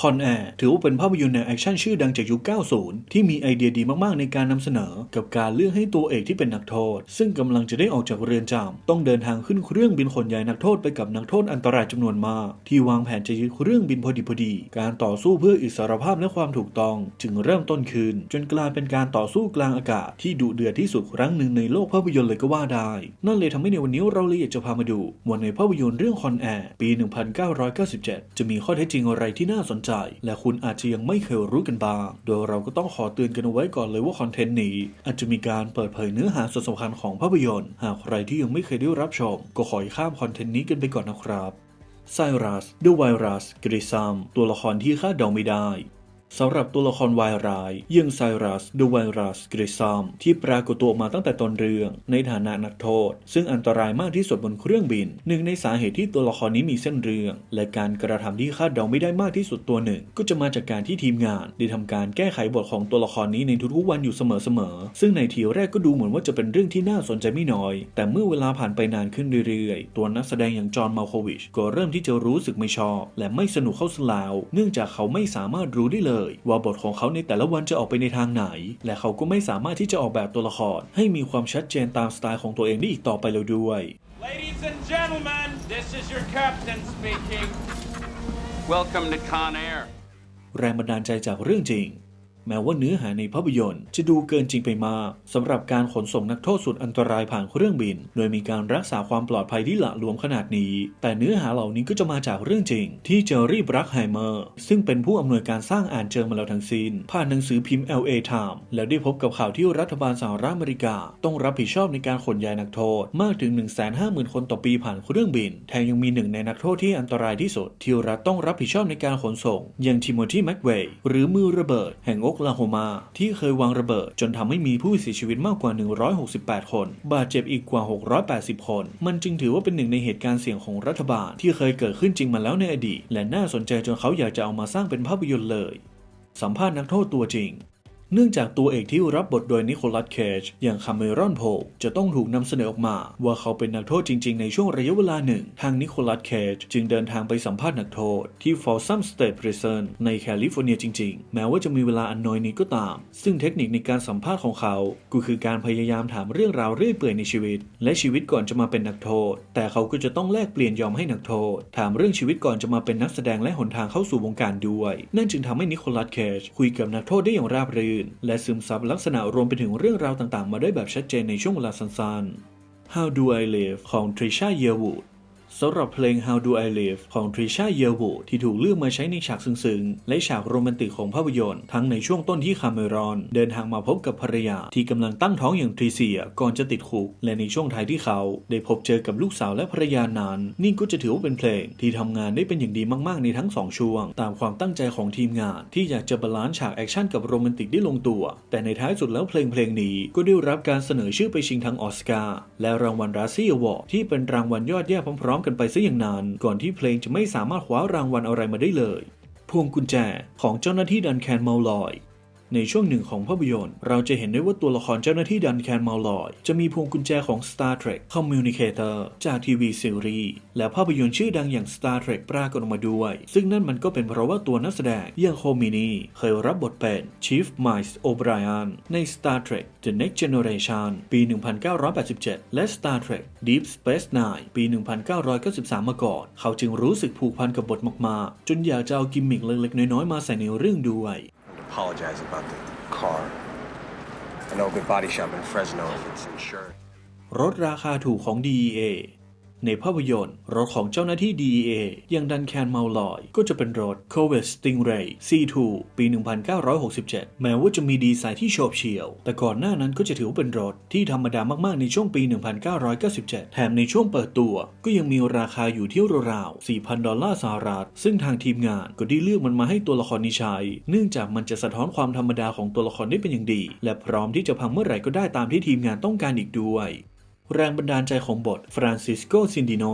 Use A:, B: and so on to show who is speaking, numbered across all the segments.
A: คอนแอร์ถือว่าเป็นภาพยนตร์แนวแอคชั่นชื่อดังจากยุค 90 ที่มีไอเดียดีมากๆ ในการนำเสนอ กับการเลือกให้ตัวเอกที่เป็นนักโทษ ซึ่งกำลังจะได้ออกจากเรือนจำต้องเดินทางขึ้นเครื่องบินขนย้ายนักโทษไปกับนักโทษอันตรายจำนวนมาก ที่วางแผนจะยึดเครื่องบินพอดีพอดี การต่อสู้เพื่ออิสรภาพและความถูกต้อง จึงเริ่มต้นขึ้น จนกลายเป็นการต่อสู้กลางอากาศที่ดุเดือดที่สุดครั้งหนึ่งในโลกภาพยนตร์เลยก็ว่าได้ นั่นเลยทำให้ในวันนี้เราเลยอยากจะพามาดูว่าในภาพยนตร์เรื่องคอนแอร์ปี 1997 จะมีข้อเท็จจริงอะไรที่น่าสนใจ และคุณอาจจะยังไม่เคยรู้กันบ้าง โดยเราก็ต้องขอเตือนกันเอาไว้ก่อนเลยว่าคอนเทนต์นี้ อาจจะมีการเปิดเผยเนื้อหาส่วนสำคัญของภาพยนตร์ หากใครที่ยังไม่เคยได้รับชม ก็ขอให้ข้ามคอนเทนต์นี้กันไปก่อนนะครับไซรัสเดอะไวรัสกริซัมตัวละครที่คาดเดาไม่ได้ สำหรับตัวละครวายร้ายอยังไซรัสดอะไวรัสกริซัมที่ปรากฏตัวออกมาตั้งแต่ต้นเรื่อง ในฐานะนักโทษ ซึ่งอันตรายมากที่สุดบนเครื่องบิน หนึ่งในสาเหตุที่ตัวละครนี้มีเส้นเรื่อง และการกระทำที่คาดเดาไม่ได้มากที่สุดตัวหนึ่ง ก็จะมาจากการที่ทีมงาน ได้ทำการแก้ไขบทของตัวละครนี้ในทุกๆวันอยู่เสมอๆซึ่งในทีแรกก็ดูเหมือนว่าจะเป็นเรื่องที่น่าสนใจไม่น้อย แต่เมื่อเวลาผ่านไปนานขึ้นเรื่อยๆ ตัวนักแสดงอย่างจอห์นมาลโควิชก็เริ่มที่จะรู้สึกไม่ชอบ และไม่สนุกเข้าสลาว เนื่องจากเขาไม่สามารถรู้ได้เลยว่าบทของเขาในแต่ละวันจะออกไปในทางไหน และเขาก็ไม่สามารถที่จะออกแบบตัวละคร ให้มีความชัดเจนตามสไตล์ของตัวเองได้อีกต่อไปแล้วด้วย
B: Ladies and gentlemen, this is your captain speaking.
C: Welcome to Con Air.
A: แรงบันดาลใจจากเรื่องจริง แม้ว่าเนื้อหาในภาพยนตร์ จะดูเกินจริงไปมากสำหรับการขนส่งนักโทษสุดอันตรายผ่านเครื่องบิน โดยมีการรักษาความปลอดภัยที่หละหลวมขนาดนี้ แต่เนื้อหาเหล่านี้ก็จะมาจากเรื่องจริง ที่เจอรี่บรักไฮเมอร์ ซึ่งเป็นผู้อำนวยการสร้างอ่านเจอมาแล้วทั้งสิ้น ผ่านหนังสือพิมพ์ LA Time แล้วได้พบกับข่าวที่รัฐบาลสหรัฐอเมริกา ต้องรับผิดชอบในการขนย้ายนักโทษมากถึง 150,000 คนต่อปีผ่านเครื่องบิน แถมยังมีหนึ่งในนักโทษที่อันตรายที่สุดที่รัฐต้องรับผิดชอบในการขนส่ง อย่างทิโมธีแม็กเวย์หรือมือระเบิดแห่งโอคลาโฮมาที่เคยวางระเบิดจนทำให้มีผู้เสียชีวิตมากกว่า 168 คน บาดเจ็บอีกกว่า 680 คน มันจึงถือว่าเป็นหนึ่งในเหตุการณ์เสี่ยงของรัฐบาลที่เคยเกิดขึ้นจริงมาแล้วในอดีต และน่าสนใจจนเขาอยากจะเอามาสร้างเป็นภาพยนตร์เลย สัมภาษณ์นักโทษตัวจริง เนื่องจากตัวเอกที่รับบทโดยนิโคลัสเคจอย่างคาเมรอนโพจะต้องถูกนำเสนอออกมา ว่าเขาเป็นนักโทษจริง ๆ ในช่วงระยะเวลาหนึ่ง ทางนิโคลัสเคจจึงเดินทางไปสัมภาษณ์นักโทษ ที่ฟอร์ซัมสเต e พริซ o นในแคลิฟอร์เนียจริง ๆ แม้ว่าจะมีเวลาอันน้อยนี้ก็ตาม ซึ่งเทคนิคในการสัมภาษณ์ของเขา ก็คือการพยายามถามเรื่องราวเรื่อยเปื่อยในชีวิต และชีวิตก่อนจะมาเป็นนักโทษ แต่เขาก็จะต้องแลกเปลี่ยนยอมให้นักโทษ ถามเรื่องชีวิตก่อนจะมาเป็นนักแสดงและหนทางเข้าสู่วงการด้วย นั่นจึงทำให้นิโคลัสเคจคุยกับนักโทษได้อย่างราบรื่นและซึมซับลักษณะรวมไปถึงเรื่องราวต่างๆ มาได้แบบชัดเจนในช่วงเวลาสั้นๆ How Do I Live ของ Trisha Yearwood สำหรับเพลง How Do I Live ของ Trisha Yearwood ที่ถูกเลือกมาใช้ในฉากซึ้งๆ และฉากโรแมนติกของภาพยนตร์ ทั้งในช่วงต้นที่คาเมรอน เดินทางมาพบกับภรรยา ที่กำลังตั้งท้องอย่างทริเซียก่อนจะติดคุก และในช่วงท้ายที่เขา ได้พบเจอกับลูกสาวและภรรยานั้นนี่ก็จะถือว่าเป็นเพลง ที่ทำงานได้เป็นอย่างดีมากๆในทั้งสองช่วง ตามความตั้งใจของทีมงาน ที่อยากจะบาลานซ์ฉากแอคชั่นกับโรแมนติกได้ลงตัว แต่ในท้ายสุดแล้วเพลงเพลงนี้ก็ได้รับการเสนอชื่อไปชิงทั้งออสการ์และรางวัลราซี่อวอร์ดที่เป็นรางวัลยอดเยี่ยมพร้อมกันไปซะอย่างนาน ก่อนที่เพลงจะไม่สามารถคว้ารางวัลอะไรมาได้เลย พวงกุญแจของเจ้าหน้าที่ดันแคนเมาลอย ในช่วงหนึ่งของภาพยนตร์ เราจะเห็นได้ว่าตัวละครเจ้าหน้าที่ดันแคนมาลอย จะมีพวงกุญแจของ Star Trek Communicator จากทีวีซีรีส์และภาพยนตร์ชื่อดังอย่าง Star Trek ปรากฏออกมาด้วย ซึ่งนั่นมันก็เป็นเพราะว่าตัวนักแสดงอย่างโคมินีเคยรับบทเป็น Chief Miles O'Brien ใน Star Trek The Next Generation ปี 1987 และ Star Trek Deep Space Nine ปี 1993 มาก่อน เขาจึงรู้สึกผูกพันกับบทมากๆ จนอยากจะเอากิมมิคเล็กๆ น้อยๆ มาใส่ในเรื่องด้วย
D: apologize about the car. I know a good body shop in Fresno if it's insured.
A: รถราคาถูกของ DEA ในภาพยนตร์รถของเจ้าหน้าที่ DEA อย่างดันแคนเมาลอย ก็จะเป็นรถ c o v e t Stingray C2 ปี 1967 แม้ว่าจะมีดีไซน์ที่โฉบเฉี่ยว แต่ก่อนหน้านั้นก็จะถือว่าเป็นรถที่ธรรมดามากๆในช่วงปี 1997 แถมในช่วงเปิดตัวก็ยังมีราคาอยู่ที่ราวๆ 4,000 ดอลลาร์สหรัฐ ซึ่งทางทีมงานก็ได้เลือกมันมาให้ตัวละครนี้ใช้ เนื่องจากมันจะสะท้อนความธรรมดาของตัวละครได้เป็นอย่างดี และพร้อมที่จะพังเมื่อไหร่ก็ได้ตามที่ทีมงานต้องการอีกด้วย แรงบันดาลใจของบทฟรานซิสโกซินดิโน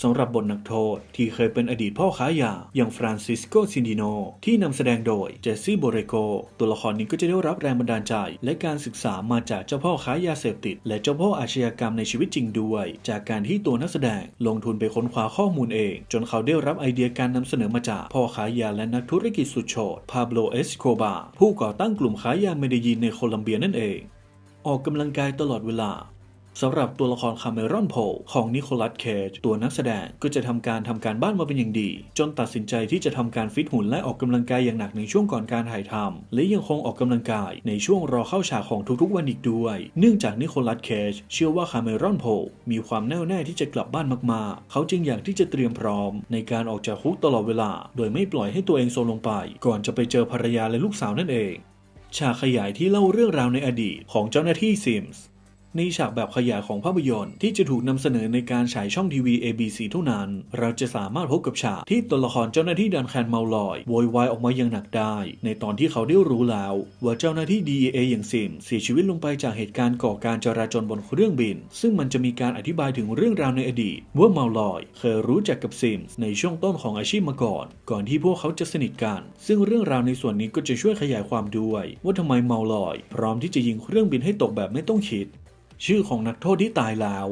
A: สำหรับบทนักโทษที่เคยเป็นอดีตพ่อค้ายาอย่างฟรานซิสโกซินดิโนที่นำแสดงโดยเจสซี่โบเรโกตัวละครนี้ก็จะได้รับแรงบันดาลใจ และการศึกษามาจากเจ้าพ่อค้ายาเสพติด และเจ้าพ่ออาชญากรรมในชีวิตจริงด้วย จากการที่ตัวนักแสดงลงทุนไปค้นคว้าข้อมูลเอง จนเขาได้รับไอเดียการนำเสนอมาจากพ่อค้ายาและนักธุรกิจสุดโฉดพาโบโลเอสโคบาผู้ก่อตั้งกลุ่มค้ายาเมเดยินในโคลัมเบียนั่นเองออกกำลังกายตลอดเวลา สำหรับตัวละครคาเมรอนโพลของนิโคลัสเคจตัวนักแสดงก็จะทำการทำการบ้านมาเป็นอย่างดี จนตัดสินใจที่จะทำการฟิตหุ่นและออกกำลังกายอย่างหนักในช่วงก่อนการถ่ายทำและยังคงออกกำลังกายในช่วงรอเข้าฉากของทุกๆวันอีกด้วย เนื่องจากนิโคลัสเคจเชื่อว่าคาเมรอนโพลมีความแน่วแน่ที่จะกลับบ้านมากๆ เขาจึงอยากที่จะเตรียมพร้อม ในการออกจากคุกตลอดเวลา โดยไม่ปล่อยให้ตัวเองโซลงไป ก่อนจะไปเจอภรรยาและลูกสาวนั่นเองฉากขยายที่เล่าเรื่องราวในอดีตของเจ้าหน้าที่ซิมส์ ในฉากแบบขยายของภาพยนตร์ที่จะถูกนำเสนอในการฉายช่องทีวี ABC เท่านั้น เราจะสามารถพบกับฉากที่ตัวละครเจ้าหน้าที่ดันแคนเมาลอยโวยวายออกมาอย่างหนักได้ ในตอนที่เขาได้รู้แล้ว ว่าเจ้าหน้าที่ DEA อย่างซิมเสียชีวิตลงไปจากเหตุการณ์ก่อการจราจรบนเครื่องบิน ซึ่งมันจะมีการอธิบายถึงเรื่องราวในอดีตว่าเมาลอย เคยรู้จักกับซิมในช่วงต้นของอาชีพมาก่อน ก่อนที่พวกเขาจะสนิทกัน ซึ่งเรื่องราวในส่วนนี้ก็จะช่วยขยายความด้วย ว่าทำไมเมาลอย พร้อมที่จะยิงเครื่องบินให้ตกแบบไม่ต้องคิด ชื่อของนักโทษที่ตายแล้ว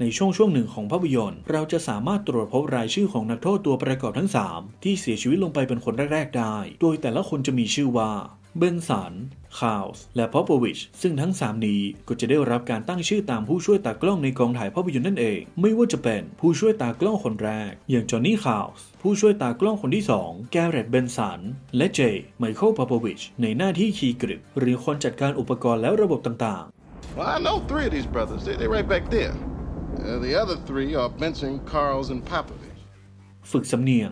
A: ในช่วงช่วงหนึ่งของภาพยนตร์ เราจะสามารถตรวจพบรายชื่อของนักโทษตัวประกอบทั้ง 3 ที่เสียชีวิตลงไปเป็นคนแรก ๆ ได้ โดยแต่ละคนจะมีชื่อว่าเบนสัน คาวส์ และพอปวิช ซึ่งทั้ง 3 นี้ก็จะได้รับการตั้งชื่อตามผู้ช่วยตากล้องในกองถ่ายภาพยนตร์นั่นเอง ไม่ว่าจะเป็นผู้ช่วยตากล้องคนแรก อย่างจอห์นนี่ คาวส์ ผู้ช่วยตากล้องคนที่ 2 แกเรตเบนสัน และเจ ไมเคิลพอปวิช ในหน้าที่คีกริปหรือคนจัดการอุปกรณ์และระบบต่างๆ
E: Well, I know three of these brothers. They, they're right back there. Uh, the other three are Benson, Carls, and Popovich.
A: ฝึกสำเนียง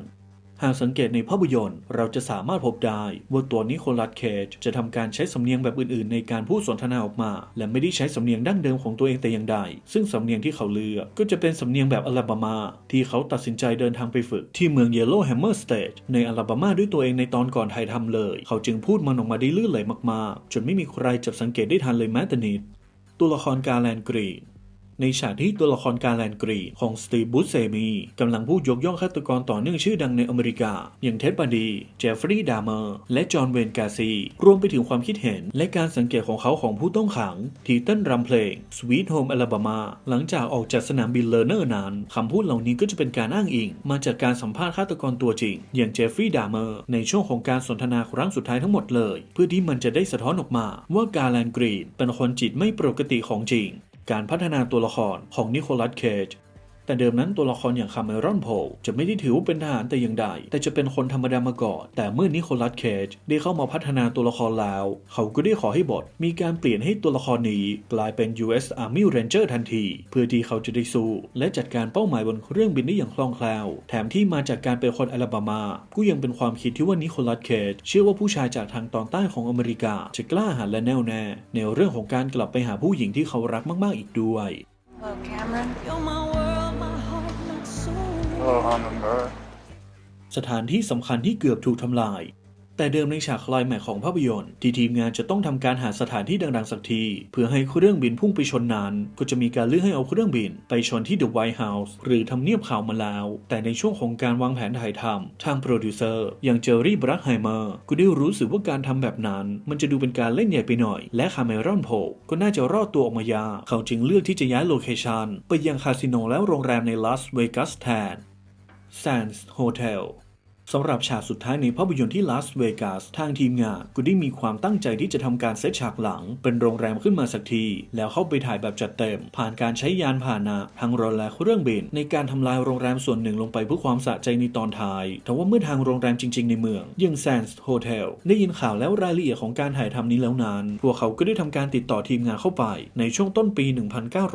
A: หากสังเกตในภาพยนตร์ เราจะสามารถพบได้ว่าตัวนิโคลัสเคจจะทำการใช้สำเนียงแบบอื่นๆ ในการพูดสนทนาออกมา และไม่ได้ใช้สำเนียงดั้งเดิมของตัวเองแต่อย่างใด ซึ่งสำเนียงที่เขาเลือกก็จะเป็นสำเนียงแบบอลาบามา ที่เขาตัดสินใจเดินทางไปฝึกที่เมืองเยลโลแฮมเมอร์สเตทในอลาบามาด้วยตัวเองในตอนก่อนถ่ายทำเลย เขาจึงพูดมันออกมาได้ลื่นไหลมากๆ จนไม่มีใครจับสังเกตได้ทันเลยแม้แต่นิด ตัวละครกาแลนกรีน ในฉากที่ตัวละครกาแลนกรีของสตีฟบูธเซมีกำลังพูดยกย่องฆาตกรต่อเนื่องชื่อดังในอเมริกา อย่างเท็ดบันดี เจฟฟรีย์ดามเมอร์ และจอห์นเวนกาซี รวมไปถึงความคิดเห็น และการสังเกตของเขาของผู้ต้องขัง ที่เต้นรำเพลง Sweet Home Alabama หลังจากออกจากสนามบินเลอร์เนอร์นั้นคำพูดเหล่านี้ก็จะเป็นการอ้างอิง มาจากการสัมภาษณ์ฆาตกรตัวจริง อย่างเจฟฟรีย์ดามเมอร์ในช่วงของการสนทนาครั้งสุดท้ายทั้งหมดเลย เพื่อที่มันจะได้สะท้อนออกมาว่ากาแลนกรีเป็นคนจิตไม่ปกติของจริง การพัฒนาตัวละครของนิโคลัสเคจ แต่เดิมนั้นตัวละครอย่างคาเมรอนโพลจะไม่ได้ถือว่าเป็นทหารแต่อย่างใด แต่จะเป็นคนธรรมดามาก่อน แต่เมื่อนิโคลัสเคจได้เข้ามาพัฒนาตัวละครแล้ว เขาก็ได้ขอให้บทมีการเปลี่ยนให้ตัวละครนี้กลายเป็น U.S. Army Ranger ทันที เพื่อที่เขาจะได้สู้ และจัดการเป้าหมายบนเครื่องบินได้อย่างคล่องแคล่ว แถมที่มาจากการเป็นคนอลาบามาก็ยังเป็นความคิดที่ว่านิโคลัสเคจเชื่อว่าผู้ชายจากทางตอนใต้ของอเมริกา จะกล้าหาญและแน่วแน่ ในเรื่องของการกลับไปหาผู้หญิงที่เขารักมาก ๆ อีกด้วย
F: Hello, Cameron.
G: You're my world,
A: สถานที่สำคัญที่เกือบถูกทำลาย แต่เดิมในฉากคลายแม็กของภาพยนตร์ที่ทีมงานจะต้องทำการหาสถานที่ดังๆสักที เพื่อให้เครื่องบินพุ่งไปชนนั้น ก็จะมีการเลือกให้เอาเครื่องบิน ไปชนที่เดอะไวท์เฮาส์หรือทำเนียบข่าวมาแล้ว แต่ในช่วงของการวางแผนถ่ายทำทางโปรดิวเซอร์อย่างเจอรี่บรักไฮเมอร์ก็ได้รู้สึกว่าการทำแบบนั้น มันจะดูเป็นการเล่นใหญ่ไปหน่อย และคาเมรอนโพลก็น่าจะรอดตัวออกมายากเขาจึงเลือกที่จะย้ายโลเคชันไปยังคาสิโนและโรงแรมในลาสเวกัสแทน Sands Hotel สำหรับฉากสุดท้ายในภาพยนตร์ที่ลาสเวกัสทางทีมงานก็ได้มีความตั้งใจที่จะทำการเซตฉากหลัง เป็นโรงแรมขึ้นมาสักที แล้วเข้าไปถ่ายแบบจัดเต็ม ผ่านการใช้ยานพาหนะทั้งรถและเครื่องบิน ในการทำลายโรงแรมส่วนหนึ่งลงไปเพื่อความสะใจในตอนท้ายแต่ว่าเมื่อทางโรงแรมจริง ๆ ในเมืองย่าง Sands Hotel ได้ยินข่าวแล้วรายละเอียดของการถ่ายทำนี้แล้วนั้น พวกเขาก็ได้ทำการติดต่อทีมงานเข้าไป ในช่วงต้นปี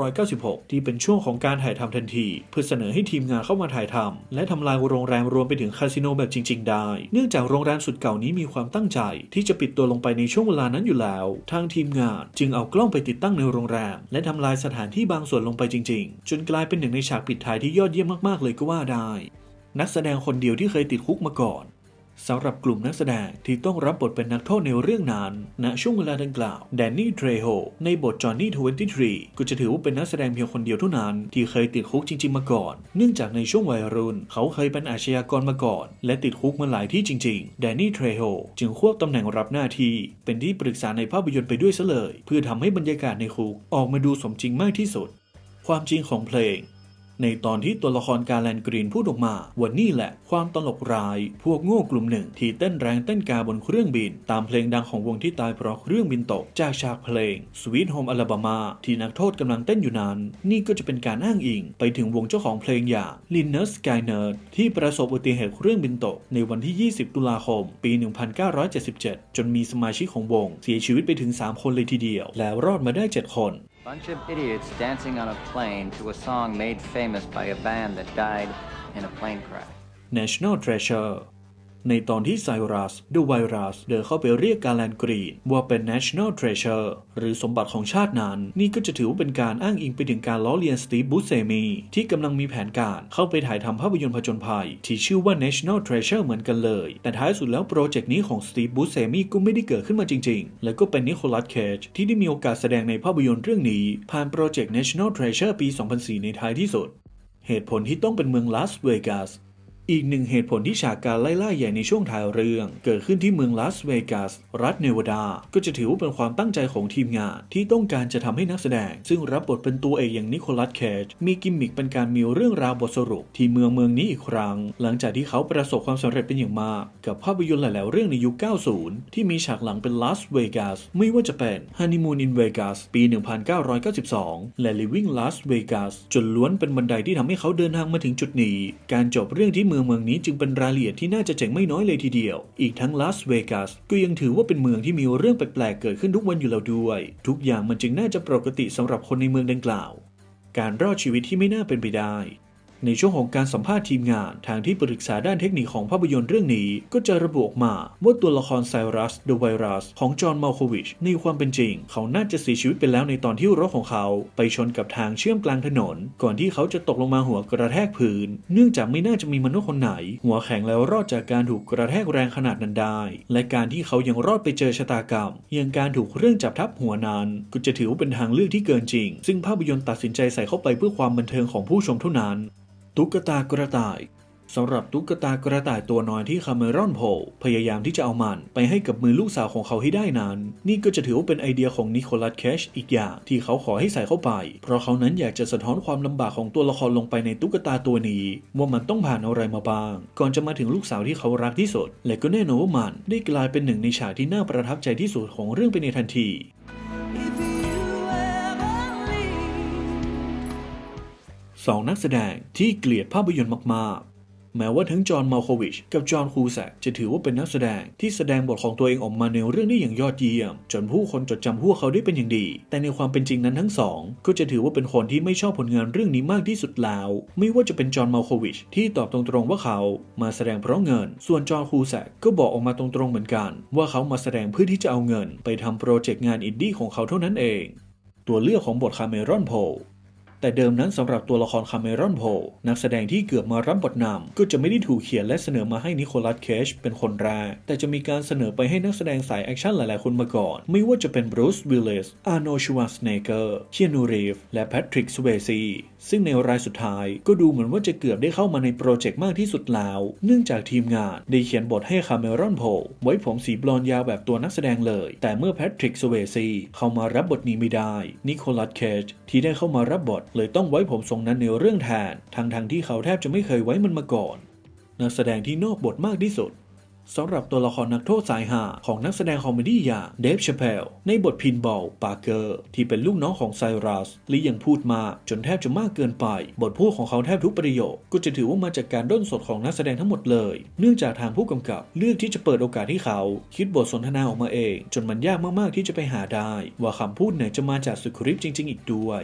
A: 1996 ที่เป็นช่วงของการถ่ายทำทันที เพื่อเสนอให้ทีมงานเข้ามาถ่ายทำและทำลายโรงแรมรวมไปถึงคาสิโนแบบจริง ๆ ได้ เนื่องจากโรงแรมสุดเก่านี้มีความตั้งใจ ที่จะปิดตัวลงไปในช่วงเวลานั้นอยู่แล้ว ทางทีมงานจึงเอากล้องไปติดตั้งในโรงแรม และทำลายสถานที่บางส่วนลงไปจริง ๆ จนกลายเป็นหนึ่งในฉากปิดท้ายที่ยอดเยี่ยมมากๆเลยก็ว่าได้นักแสดงคนเดียวที่เคยติดคุกมาก่อน สำหรับกลุ่มนักแสดงที่ต้องรับบทเป็นนักโทษในเรื่องนั้น ณ ช่วงเวลาดังกล่าว แดนนี่ เทรโฮ ในบทจอห์นนี่23ก็จะถือว่าเป็นนักแสดงเพียงคนเดียวเท่านั้น ที่เคยติดคุกจริง ๆ มาก่อน เนื่องจากในช่วงวัยรุ่น เขาเคยเป็นอาชญากรมาก่อน และติดคุกมาหลายที่จริง ๆ แดนนี่ เทรโฮ จึงควบตำแหน่งรับหน้าที่ เป็นที่ปรึกษาในภาพยนตร์ไปด้วยซะเลย เพื่อทำให้บรรยากาศในคุกออกมาดูสมจริงมากที่สุด ความจริงของเพลง ในตอนที่ตัวละครการแลนกรีนพูดออกมาว่านี่แหละความตลกร้าย พวกโง่กลุ่มหนึ่งที่เต้นแรงเต้นกาบนเครื่องบิน ตามเพลงดังของวงที่ตายเพราะเครื่องบินตก จากฉากเพลง Sweet Home Alabama ที่นักโทษกำลังเต้นอยู่นั้น นี่ก็จะเป็นการอ้างอิง ไปถึงวงเจ้าของเพลงอย่าง Linus Skyner ที่ประสบอุบัติเหตุเครื่องบินตก ในวันที่ 20 ตุลาคม ปี 1977 จนมีสมาชิกของวง เสียชีวิตไปถึง 3 คนเลยทีเดียว แล้วรอดมาได้ 7 คน
F: Bunch of idiots dancing on a plane to a song made famous by a band that died in a plane crash.
A: National Treasure ในตอนที่ไซรัสดูไวรัสเดินเข้าไปเรียกกาแลนกรีนว่าเป็น National Treasure หรือสมบัติของชาตินั้น นี่ก็จะถือว่าเป็นการอ้างอิงไปถึงการล้อเลียนสตีฟบูเซมีที่กำลังมีแผนการเข้าไปถ่ายทำภาพยนตร์ผจญภัย ที่ชื่อว่า National Treasure เหมือนกันเลย แต่ท้ายสุดแล้วโปรเจกต์นี้ของสตีฟบูเซมีก็ไม่ได้เกิดขึ้นมาจริง ๆ และก็เป็นนิโคลัสเคจที่ได้มีโอกาสแสดงในภาพยนตร์เรื่องนี้ ผ่านโปรเจกต์ National Treasure ปี 2004 ในท้ายที่สุดเหตุผลที่ต้องเป็นเมืองลาสเวกัส อีกหนึ่งเหตุผลที่ฉากการไล่ล่าใหญ่ในช่วงท้ายเรื่อง เกิดขึ้นที่เมืองลาสเวกัส รัฐเนวาดา ก็จะถือว่าเป็นความตั้งใจของทีมงาน ที่ต้องการจะทำให้นักแสดง ซึ่งรับบทเป็นตัวเอกอย่างนิโคลัสเคจมีกิมมิคเป็นการมีเรื่องราวบทสรุป ที่เมืองเมืองนี้อีกครั้ง หลังจากที่เขาประสบความสำเร็จเป็นอย่างมาก กับภาพยนตร์หลาย ๆ เรื่องในยุค 90 ที่มีฉากหลังเป็นลาสเวกัสไม่ว่าจะเป็น Honeymoon in Vegas ปี 1992 และ Living Las Vegas จนล้วนเป็นบันไดที่ทำให้เขาเดินทางมาถึงจุดนี้ การจบเรื่องที่มืองเมืองนี้จึงเป็นรายละเอียดที่น่าจะเจ๋งไม่น้อยเลยทีเดียว อีกทั้งลาสเวกัสก็ยังถือว่าเป็นเมืองที่มีเรื่องแปลกๆเกิดขึ้นทุกวันอยู่แล้วด้วย ทุกอย่างมันจึงน่าจะปกติสำหรับคนในเมืองดังกล่าว การรอดชีวิตที่ไม่น่าเป็นไปได้ ในช่วงของการสัมภาษณ์ทีมงาน ทางที่ปรึกษาด้านเทคนิคของภาพยนตร์เรื่องนี้ ก็จะระบุออกมาว่าตัวละครไซรัสเดอะไวรัสของจอห์นมาโควิชในความเป็นจริง เขาน่าจะเสียชีวิตไปแล้วในตอนที่รถของเขา ไปชนกับทางเชื่อมกลางถนน ก่อนที่เขาจะตกลงมาหัวกระแทกพื้น เนื่องจากไม่น่าจะมีมนุษย์คนไหน หัวแข็งแล้วรอดจากการถูกกระแทกแรงขนาดนั้นได้ และการที่เขายังรอดไปเจอชะตากรรมอย่างการถูกเครื่องจับทับหัวนั้นก็จะถือว่าเป็นทางเลือกที่เกินจริง ซึ่งภาพยนตร์ตัดสินใจใส่เข้าไปเพื่อความบันเทิงของผู้ชมเท่านั้น ตุ๊กตากระต่ายสำหรับตุ๊กตากระต่ายตัวน้อยที่คาเมรอนโพลพยายามที่จะเอามันไปให้กับมือลูกสาวของเขาให้ได้นั้น นี่ก็จะถือว่าเป็นไอเดียของนิโคลัสแคชอีกอย่างที่เขาขอให้ใส่เข้าไป เพราะเขานั้นอยากจะสะท้อนความลำบากของตัวละครลงไปในตุ๊กตาตัวนี้ ว่ามันต้องผ่านอะไรมาบ้าง ก่อนจะมาถึงลูกสาวที่เขารักที่สุด และก็แน่นอนว่ามันได้กลายเป็นหนึ่งในฉากที่น่าประทับใจที่สุดของเรื่องไปในทันที สองนักแสดงที่เกลียดภาพยนตร์มากๆ แม้ว่าทั้งจอห์นมาลโควิชกับจอห์นคูแซกจะถือว่าเป็นนักแสดงที่แสดงบทของตัวเองออกมาในเรื่องได้อย่างยอดเยี่ยม จนผู้คนจดจำพวกเขาได้เป็นอย่างดี แต่ในความเป็นจริงนั้นทั้งสอง ก็จะถือว่าเป็นคนที่ไม่ชอบผลงานเรื่องนี้มากที่สุดแล้ว ไม่ว่าจะเป็นจอห์นมาลโควิชที่ตอบตรงๆว่าเขามาแสดงเพราะเงิน ส่วนจอห์นคูแซกก็บอกออกมาตรงๆเหมือนกัน ว่าเขามาแสดงเพื่อที่จะเอาเงิน ไปทำโปรเจกต์งานอินดี้ของเขาเท่านั้นเอง ตัวเลือกของบทคาเมรอนโพล แต่เดิมนั้นสำหรับตัวละครคาเมรอนโพลนักแสดงที่เกือบมารับบทนำก็จะไม่ได้ถูกเขียนและเสนอมาให้นิโคลัสเคชเป็นคนแรก แต่จะมีการเสนอไปให้นักแสดงสายแอคชั่นหลายๆ คนมาก่อน ไม่ว่าจะเป็นบรูซวิลเลสอาร์โนชวาสเนเกอร์เคียนูรีฟและแพทริกสเวซี ซึ่งในรายสุดท้ายก็ดูเหมือนว่าจะเกือบได้เข้ามาในโปรเจกต์มากที่สุดแล้ว เนื่องจากทีมงานได้เขียนบทให้คาเมรอนโพลไว้ผมสีบลอนยาวแบบตัวนักแสดงเลย แต่เมื่อแพทริกสเวซีเข้ามารับบทนี้ไม่ได้ นิโคลัสเคจที่ได้เข้ามารับบท เลยต้องไว้ผมทรงนั้นในเรื่องแทนทั้งทงๆที่เขาแทบจะไม่เคยไว้มันมาก่อน นักแสดงที่นอกบทมากที่สุด สำหรับตัวละครนักโทษสายหาของนักแสดงคอมเมดี้อย่างเดฟชาเพลในบทพินบอลปาร์เกอร์ที่เป็นลูกน้องของไซรัสและยังพูดมากจนแทบจะมากเกินไป บทพูดของเขาแทบทุกประโยค ก็จะถือว่ามาจากการด้นสดของนักแสดงทั้งหมดเลย เนื่องจากทางผู้กำกับเลือกที่จะเปิดโอกาสให้เขา คิดบทสนทนาออกมาเอง จนมันยากมากๆที่จะไปหาได้ ว่าคำพูดไหนจะมาจากสคริปต์จริง ๆ อีกด้วย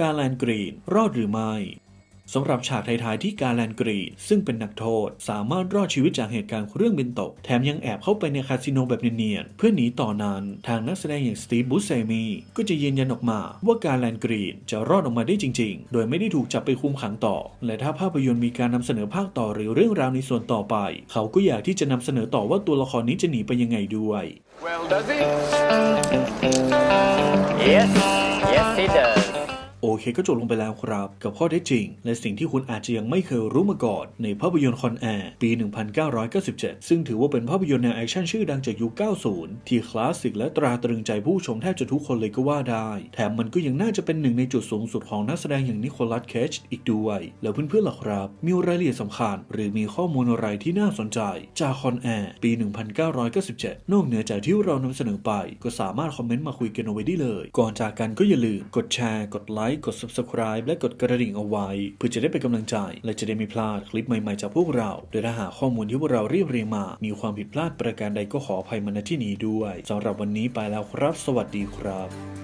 A: การแลนกรีนรอดหรือไม่ สำหรับฉากท้ายๆที่กาแลนกรี ซึ่งเป็นนักโทษ สามารถรอดชีวิตจากเหตุการณ์เครื่องบินตก แถมยังแอบเข้าไปในคาสิโนแบบเนียนๆเพื่อหนีต่อนั้น ทางนักแสดงอย่างสตีฟบูเซมีก็จะยืนยันออกมาว่าการแลนกรีนจะรอดออกมาได้จริง ๆ โดยไม่ได้ถูกจับไปคุมขังต่อ และถ้าภาพยนตร์มีการนำเสนอภาคต่อหรือเรื่องราวในส่วนต่อไป เขาก็อยากที่จะนำเสนอต่อว่าตัวละครนี้จะหนีไปยังไงด้วย
C: Well, does he?
F: Yes, yes, he does.
A: โอเคก็จบลงไปแล้วครับ กับข้อเท็จจริง และสิ่งที่คุณอาจจะยังไม่เคยรู้มาก่อน ในภาพยนตร์คอนแอร์ปี 1997 ซึ่งถือว่าเป็นภาพยนตร์แนวแอคชั่นชื่อดังจากยุค 90 ที่คลาสสิกและตราตรึงใจผู้ชมแทบจะทุกคนเลยก็ว่าได้ แถมมันก็ยังน่าจะเป็นหนึ่งในจุดสูงสุดของนักแสดงอย่างนิโคลัสเคจอีกด้วย แล้วเพื่อนๆล่ะครับ มีรายละเอียดสำคัญ หรือมีข้อมูลอะไรที่น่าสนใจ จากคอนแอร์ปี 1997 นอกเหนือจากที่เรานำเสนอไป ก็สามารถคอมเมนต์มาคุยกันเอาไว้ได้เลย ก่อนจากกันก็อย่าลืมกดแชร์ กดไลค์ค์กด subscribe และกดกระดิ่งเอาไว้ เพื่อจะได้เป็นกำลังใจ และจะได้ไม่พลาดคลิปใหม่ๆจากพวกเรา โดยถ้าหากข้อมูลที่พวกเราเรียบเรียงมา มีความผิดพลาดประการใดก็ขออภัยมาณที่นี้ด้วยสำหรับวันนี้ไปแล้วครับ สวัสดีครับ